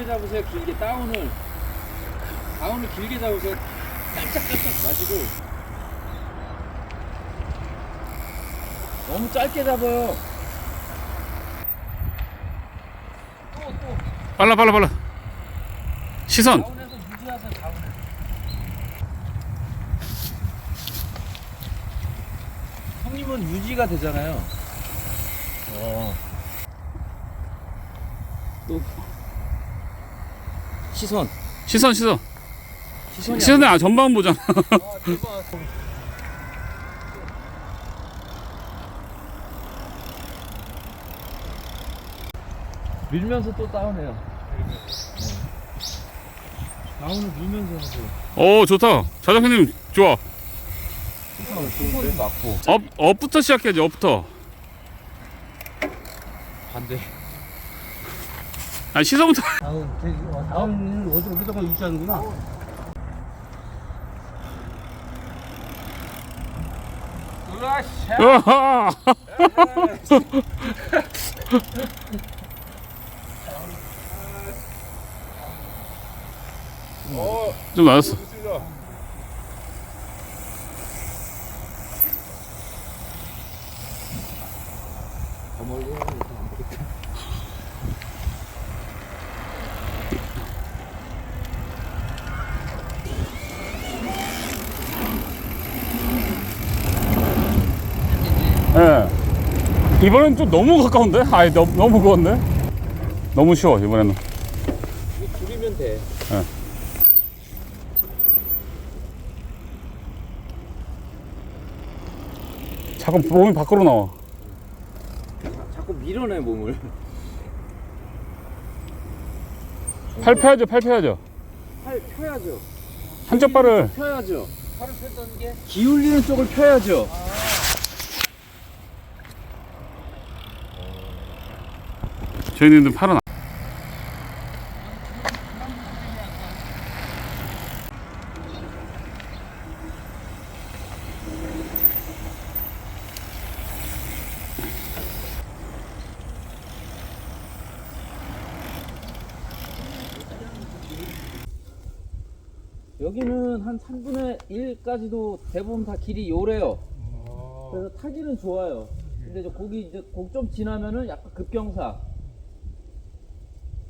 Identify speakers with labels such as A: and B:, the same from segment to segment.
A: 길게 잡으세요. 길게 다운을. 다운을 길게 잡으세요. 깔짝깔짝 마시고. 너무 짧게 잡아요. 또 또
B: 빨라 빨라 빨라. 시선.
A: 다운해서 유지하세요 다운을. 형님은 유지가 되잖아요. 어. 또 시선.
B: 시선 시선.
A: 시선이
B: 시선에 아 전방 보잖아.
A: 밀면서 또 다운해요. 다운을 밀면서 하고.
B: 오 좋다. 자작형님 좋아. 업 업부터 시작해야지 업부터.
A: 반대.
B: 아 시선부터
C: 다음 다음 어디 어디다가 유지하는구나.
B: 으아! 좀 낮았어 예. 이번엔 좀 너무 가까운데? 아니 너무, 너무 무거운데? 너무 쉬워 이번에는
A: 줄이면 돼.
B: 자꾸 몸이 밖으로 나와
A: 자꾸 밀어내 몸을.
B: 팔 펴야죠 팔 펴야죠
A: 팔 펴야죠.
B: 한쪽 발을
A: 펴야죠. 팔을 펴던 게 기울리는 쪽을 펴야죠.
B: 저희는 팔은 안-
A: 여기는 한 3분의 1까지도 대부분 다 길이 요래요. 그래서 타기는 좋아요. 근데 이제 거기 이제 곡 좀 지나면은 약간 급경사.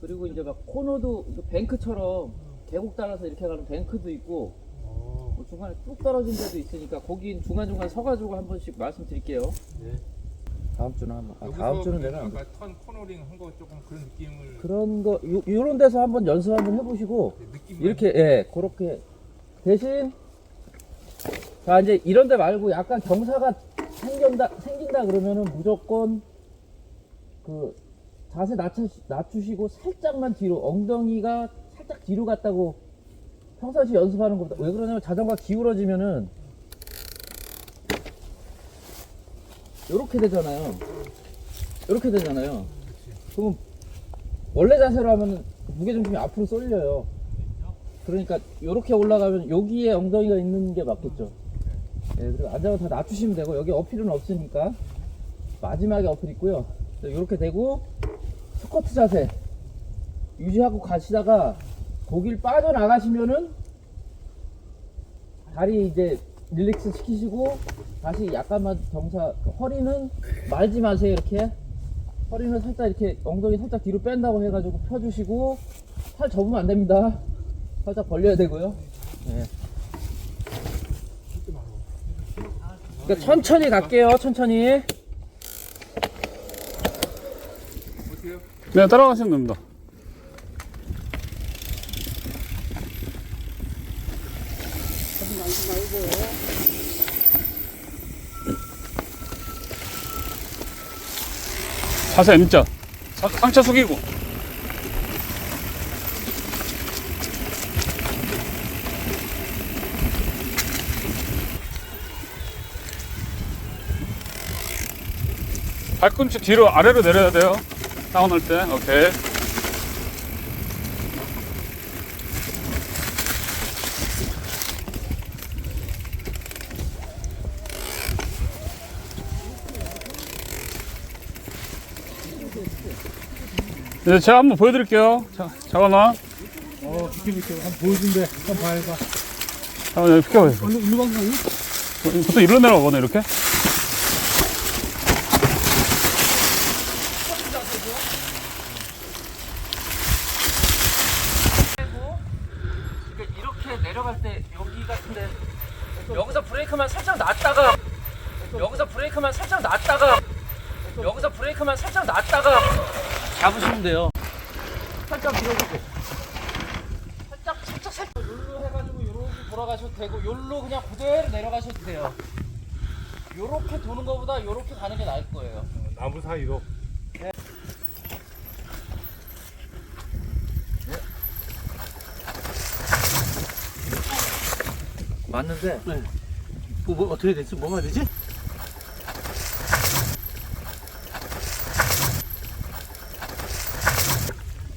A: 그리고 이제 막 코너도 이거 뱅크처럼 계곡 따라서 이렇게 가는 뱅크도 있고 뭐 중간에 뚝 떨어진 데도 있으니까 거기 중간중간 서가지고 한 번씩 말씀드릴게요. 다음 주는 한번. 아, 다음 주는 내가 안
D: 아까 턴 코너링 한 거 조금 그런 느낌을
A: 그런 거 요, 요런 데서 한번 연습 한번 해보시고
D: 느낌
A: 이렇게 예 그렇게 대신 자 이제 이런 데 말고 약간 경사가 생긴다 생긴다 그러면은 무조건 그 자세 낮추, 낮추 시고 살짝만 뒤로 엉덩이가 살짝 뒤로 갔다고 평상시 연습하는 것보다 왜 그러냐면 자전거 기울어지면은 요렇게 되잖아요 요렇게 되잖아요 그러면 원래 자세로 하면 무게중심이 앞으로 쏠려요. 그러니까 이렇게 올라가면 여기에 엉덩이가 있는 게 맞겠죠. 예, 그리고 앉아서 다 낮추시면 되고 여기 어필은 없으니까 마지막에 어필 있고요. 이렇게 되고 스쿼트 자세 유지하고 가시다가 고기를 빠져나가시면은 다리 이제 릴렉스 시키시고 다시 약간만 경사 허리는 말지 마세요 이렇게 허리는 살짝 이렇게 엉덩이 살짝 뒤로 뺀다고 해가지고 펴주시고 팔 접으면 안 됩니다. 살짝 벌려야 되고요. 네. 그러니까 천천히 갈게요. 천천히.
B: 네 따라가시면 됩니다 자세 M자. 사- 상체 숙이고. 발꿈치 뒤로 아래로 내려야 돼요. 다운할 때. 오케이. 네, 제가 한번 보여드릴게요. 자, 잠깐만.
C: 어, 비켜, 비켜. 한번 보여준대. 한번 봐봐.
B: 잠깐만, 여기 비켜봐요.
C: 일로, 일로 방송이?
B: 보통 일로 내려가거든, 이렇게.
A: 그러니까 이렇게 내려갈 때 여기 같은데 여기서 브레이크만 살짝 놨다가 여기서 브레이크만 살짝 놨다가 여기서 브레이크만 살짝 놨다가 잡으시면 돼요. 살짝 밀어주고 살짝 살짝 살짝 요로 해가지고 요렇게 돌아가셔도 되고 요로 그냥 그대로 내려가셔도 돼요. 요렇게 도는 것보다 요렇게 가는 게 나을 거예요.
C: 나무 사이로.
A: 맞는데
C: 뭐, 뭐, 어떻게 됐지? 뭐가 되지?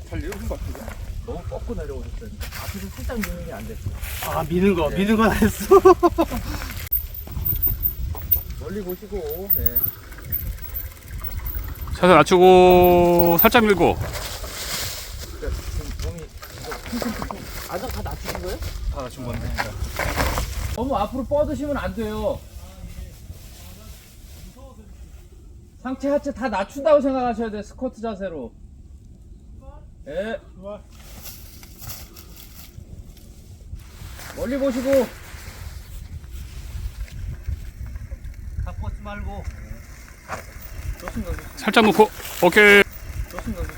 D: 잘 이러신 것 같은데.
A: 너무 뻗고 내려오셨어요. 앞에서 살짝 미는 게 안 됐어.
C: 아, 미는 거.
A: 네.
C: 미는 건 했어.
A: 멀리 보시고. 네.
B: 자세 낮추고, 살짝 밀고.
A: 그러니까 지금 몸이 아직 다 낮추신 거예요?
D: 다 낮춘 건데.
A: 너무 앞으로 뻗으시면 안 돼요. 상체 하체 다 낮춘다고 생각하셔야 돼요. 스쿼트 자세로. 예. 멀리 보시고
C: 말고.
B: 살짝 놓고, 오케이.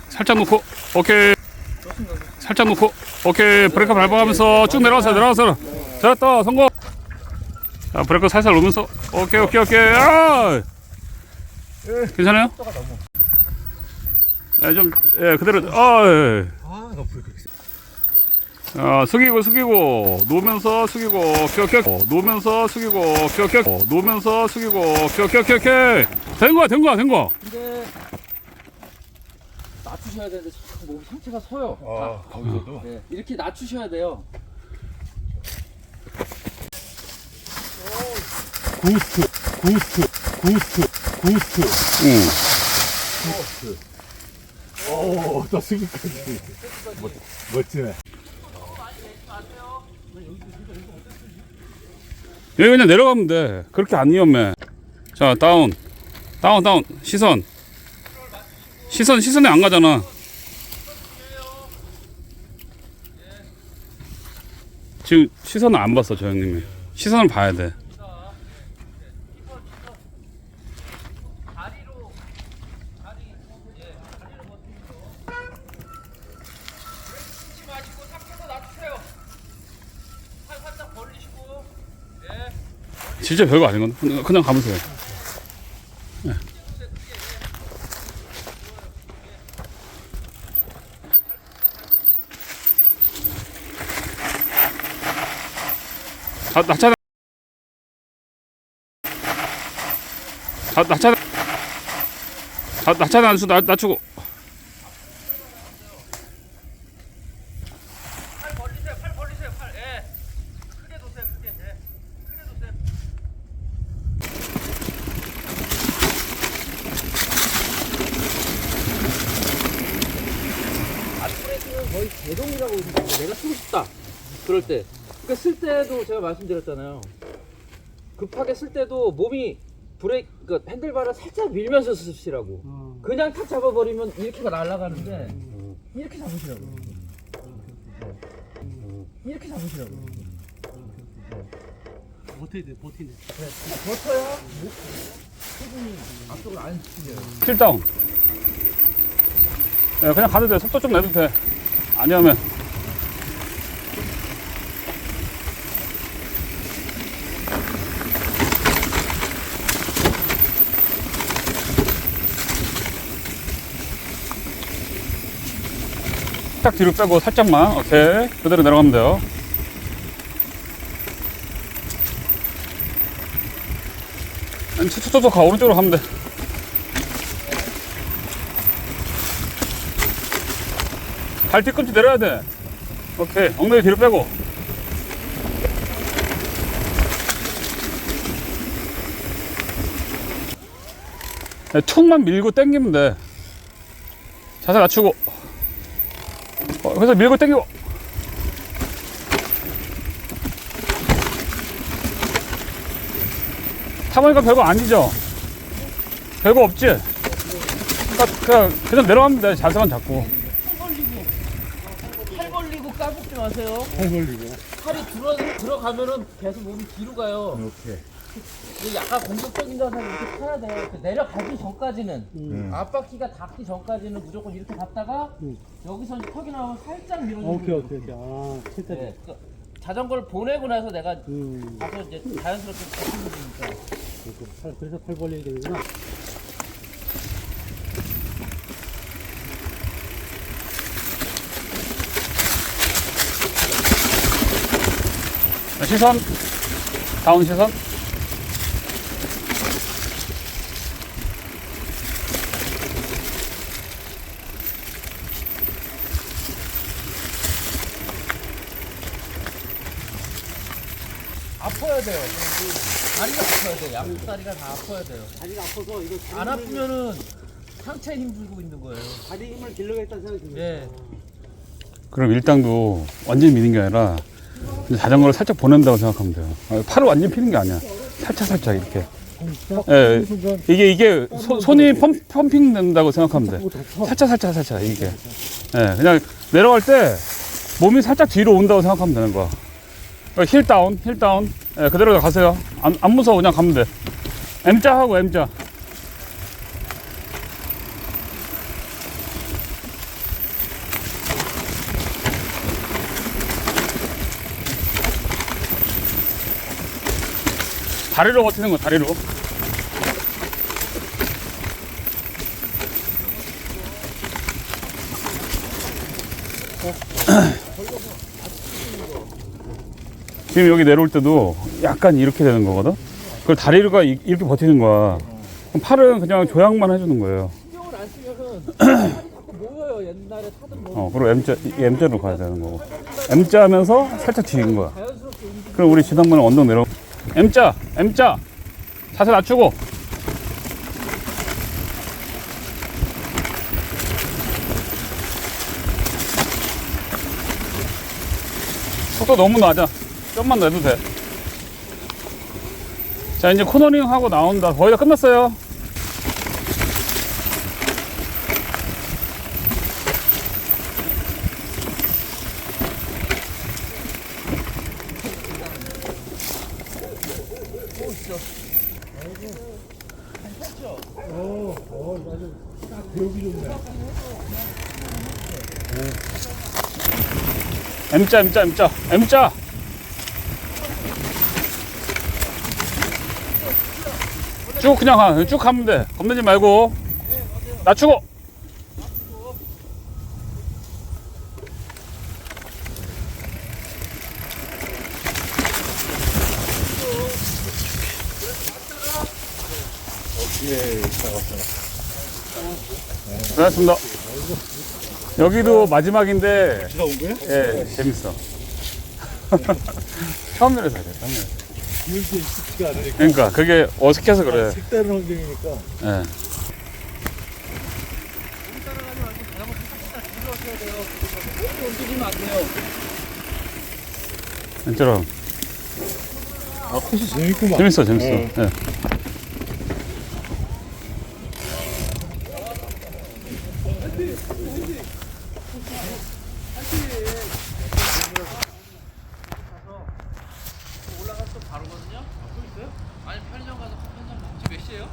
B: 살짝 놓고, 오케이. 살짝 놓고, 오케이. 브레이크 밟아가면서 쭉 내려가세요, 내려가세요. 잘했다, 성공. 자, 브레이크 살살 놓으면서, 오케이, 오케이, 오케이. 아! 괜찮아요? 예, 좀, 예, 그대로, 아, 예.
C: 아.
B: 어, 숙이고 숙이고 놓으면서 숙이고 켜켜 놓으면서 숙이고 켜켜 놓으면서 숙이고 켜켜켜켜 된 거야 된 거야 된 거야
A: 근데 낮추셔야 되는데 자꾸 몸 상체가 서요.
C: 아, 거기서도?
A: 네, 이렇게 낮추셔야 돼요.
C: 구트, 구트, 구트, 구트.
B: 응.
C: 오, 또 수기까지. 멋, 멋지네.
B: 여기 그냥 내려가면 돼 그렇게 안 위험해 자 다운 다운 다운 시선 시선 시선에 안 가잖아 지금 시선을 안 봤어 저 형님이 시선을 봐야 돼
A: 다리로 다리 예 다리로 버티고 치지 마시고 상체도 낮추세요. 팔 살짝 벌리시고 예.
B: 진짜 별거 아닌 건데 그냥, 그냥 가보세요. 다 낮춰 다 낮춰 다 낮춰 낮추 낮추고
A: 팔 벌리세요. 팔 벌리세요. 팔 예. 크게 도세요. 크게 예. 크게 도세요. 앞브레이크는 거의 생각해요. 내가 쓰고 싶다. 그럴 때. 그러니까 쓸 때도 제가 말씀드렸잖아요. 급하게 쓸 때도 몸이 브레이크, 그러니까 핸들바를 살짝 밀면서 쓰시라고. 그냥 탁 잡아버리면 이렇게가 날아가는데 이렇게 잡으시라고. 이렇게 잡으시라고.
C: 어떻게 돼, 버티네.
A: 버텨야 체중이 앞쪽으로 안 치려요.
B: 킬다운 예, 그냥 가도 돼 속도 좀 내도 돼 아니하면 살짝 뒤로 빼고 살짝만. 오케이. 그대로 내려가면 돼요. 툭툭툭 가. 오른쪽으로 가면 돼. 발 뒤꿈치 내려야 돼. 오케이. 엉덩이 뒤로 빼고. 네, 툭만 밀고 당기면 돼. 자세 낮추고. 어, 그래서 밀고 당기고. 타보니까 별거 아니죠? 별거 없지? 그러니까 그냥, 그냥 내려가면 돼. 자세만 잡고.
A: 팔 벌리고 까붙지 마세요.
C: 팔 벌리고.
A: 팔이 들어, 들어가면은 계속 몸이 뒤로 가요.
C: 이렇게.
A: 이게 약간 공격적인 자세로 이렇게 타야 돼요. 이렇게 내려가기 전까지는.
C: 음.
A: 앞바퀴가 닿기 전까지는 무조건 이렇게 갔다가 여기서 이제 턱이 나오면 살짝 밀어주고
E: 오케이 오케이 오케이. 아 실제
A: 네, 그러니까 자전거를 보내고 나서 내가
E: 음.
A: 가서 이제 자연스럽게 버티는 거니까.
E: 팔, 그래서 팔 벌리게 되는구나.
B: 시선. 다운 시선.
A: 아파야 돼요. 다리가 아파야 돼요. 양다리가 다 아파야 돼요.
E: 다리가 아파서 이거 다리
A: 안
E: 힘을-
A: 아프면은 상체에 힘 주고 있는 거예요.
E: 다리 힘을 길러야겠다는 생각이 듭니다
A: 예.
B: 그럼 일당도 완전히 미는 게 아니라 그냥 자전거를 살짝 보낸다고 생각하면 돼요. 아, 팔을 완전히 피는 게 아니야. 살짝 살짝 이렇게. 예, 이게 이게 소- 손이 펌, 펌핑 된다고 생각하면 돼. 살짝 살짝 살짝 이게. 예, 그냥 내려갈 때 몸이 살짝 뒤로 온다고 생각하면 되는 거야. 어, 힐 다운, 힐 다운. 예, 그대로 가세요. 안, 안 무서워 그냥 가면 돼. M자 하고 M자. 다리로 버티는 거 다리로. 지금 여기 내려올 때도 약간 이렇게 되는 거거든. 그걸 다리가 이- 이렇게 버티는 거야. 그럼 팔은 그냥 조향만 해주는 거예요.
A: 신경을 안 쓰면은 팔이 자꾸 모여요. 옛날에 타던 뭐
B: 어, 그리고 M자, 이 M자로 가야 되는 거고. M자 하면서 살짝 뒤인 거야.
A: 자연스럽게
B: 그럼 우리 지난번에 언덕 내려. M자, M자. 자세 낮추고. 속도 너무 낮아. 좀만 내도 돼. 자, 이제 코너링 하고 나온다. 거의 다 끝났어요. M자, M자, M자, M자. 쭉 그냥 가, 쭉 가면 돼. 겁내지 말고. 낮추고. 고맙습니다. 여기도 마지막인데? 예, 재밌어. 처음 내려서 그래, 처음 내려서.
C: 이렇게 쉽지가 않으니까.
B: 그러니까 그게 어색해서 그래.
C: 색다른 환경이니까.
B: 예.
A: 움직이면 안 돼요.
B: 진짜로
C: 아, 코스 재밌구만.
B: 재밌어, 재밌어.
C: 어.
B: 예.
A: 올라가서 바로거든요. 또 있어요? 아니 편의점 가서 커피 한잔 먹지 몇 시에요?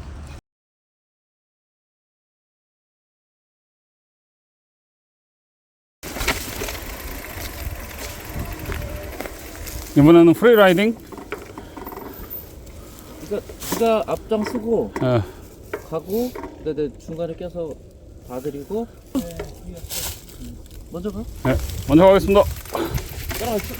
B: 이번에는 프리라이딩.
A: 그러니까 네가 앞장 쓰고
B: 예.
A: 가고 내, 내 중간에 껴서 봐드리고 먼저 가.
B: 네, 먼저 가겠습니다.
A: 따라가시죠.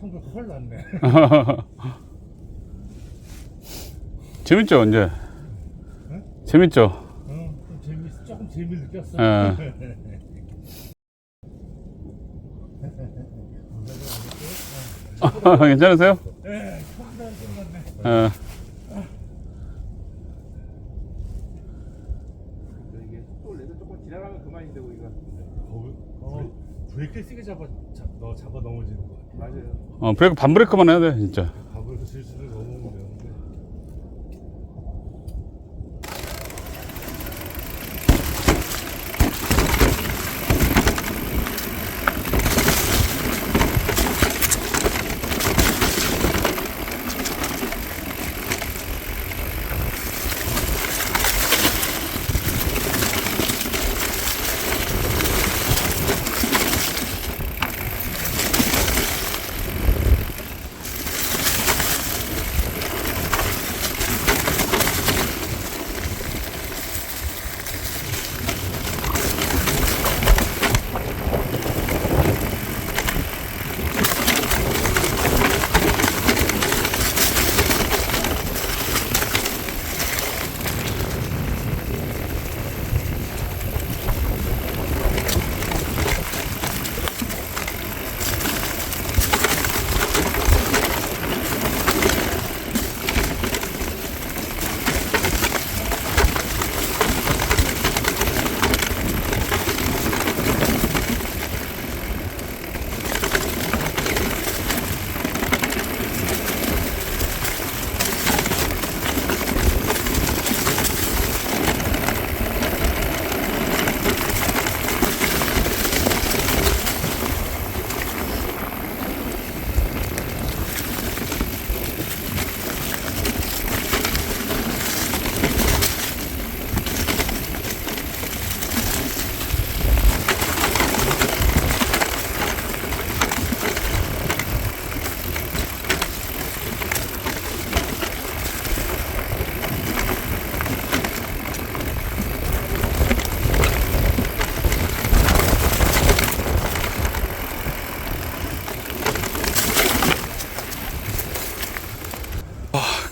C: 청소 헐 났네.
B: 재밌죠, 이제? 재밌죠?
C: 어, 좀 재미, 조금 재미 느꼈어.
B: 예. 괜찮으세요?
C: 예, 좀 났네.
B: 예.
D: 이게 속도 내도 조금 지나가면 그만인데 우리가.
C: 어, 어, 브레이크 세게 잡아, 잡, 너 잡아 넘어지는 거 같아.
D: 맞아요.
B: 어, 브레이크, 반브레이크만 해야 돼, 진짜.
C: 밥을 실수를 넘어오면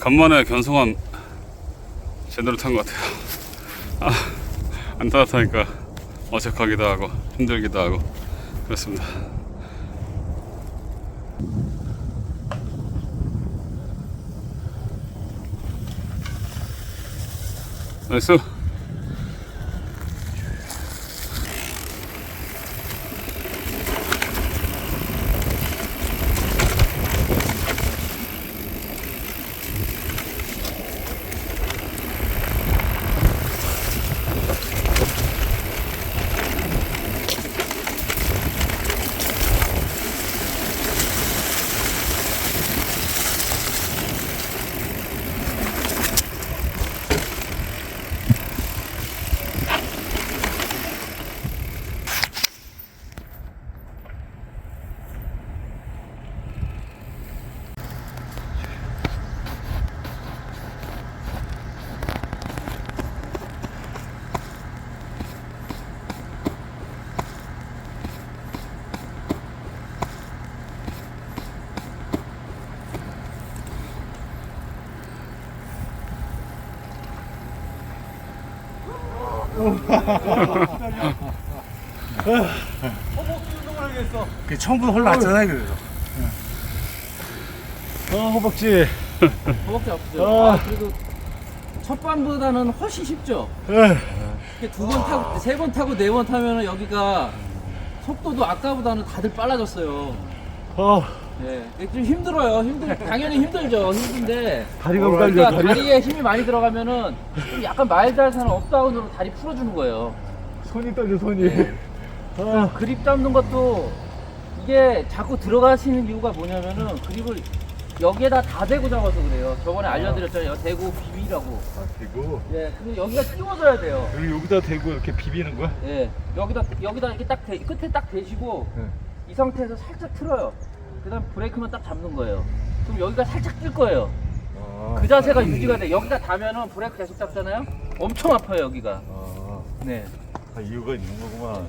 B: 간만에 견성한 제대로 탄 것 같아요. 아, 안 따뜻하니까 어색하기도 하고 힘들기도 하고 그렇습니다. 나이스.
C: 그 처음부터 헐 났잖아요 그래서 어 허벅지
A: 허벅지 아프죠?
C: 아.
A: 아, 그래도 첫 번보다는 훨씬 쉽죠? 에두번 타고, 세 번 타고, 네 번 타면은 여기가 속도도 아까보다는 다들 빨라졌어요.
C: 어,
A: 예, 좀 힘들어요. 힘들, 당연히 힘들죠. 힘든데.
C: 다리가
A: 그러니까
C: 우달려 다리가
A: 다리에 힘이 많이 들어가면은 좀 약간 마일드한 업다운으로 다리 풀어주는 거예요.
C: 손이 떨려 손이
A: 네.
C: 아,
A: 그립 잡는 것도 이게 자꾸 들어가시는 이유가 뭐냐면은 그립을 여기에다 다 대고 잡아서 그래요. 저번에 알려드렸잖아요. 대고 비비라고.
C: 아 대고
A: 예, 근데 여기가 띄워져야 돼요.
C: 여기 여기다 대고 이렇게 비비는 거야?
A: 예, 여기다 여기다 이렇게 딱 대, 끝에 딱 대시고
C: 네.
A: 이 상태에서 살짝 틀어요. 그다음 브레이크만 딱 잡는 거예요. 그럼 여기가 살짝 뜰 거예요.
C: 아,
A: 그 자세가 유지가 돼. 여기다 닿으면은 브레이크 계속 잡잖아요. 엄청 아파요 여기가.
C: 아,
A: 네.
C: 아 이유가 있는 거구만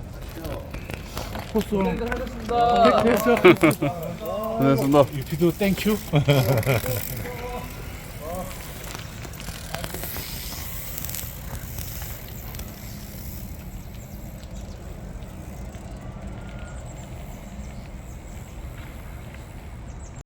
A: 고생 하셨습니다.
C: 됐어
B: 고생했습니다.
C: 유피도 땡큐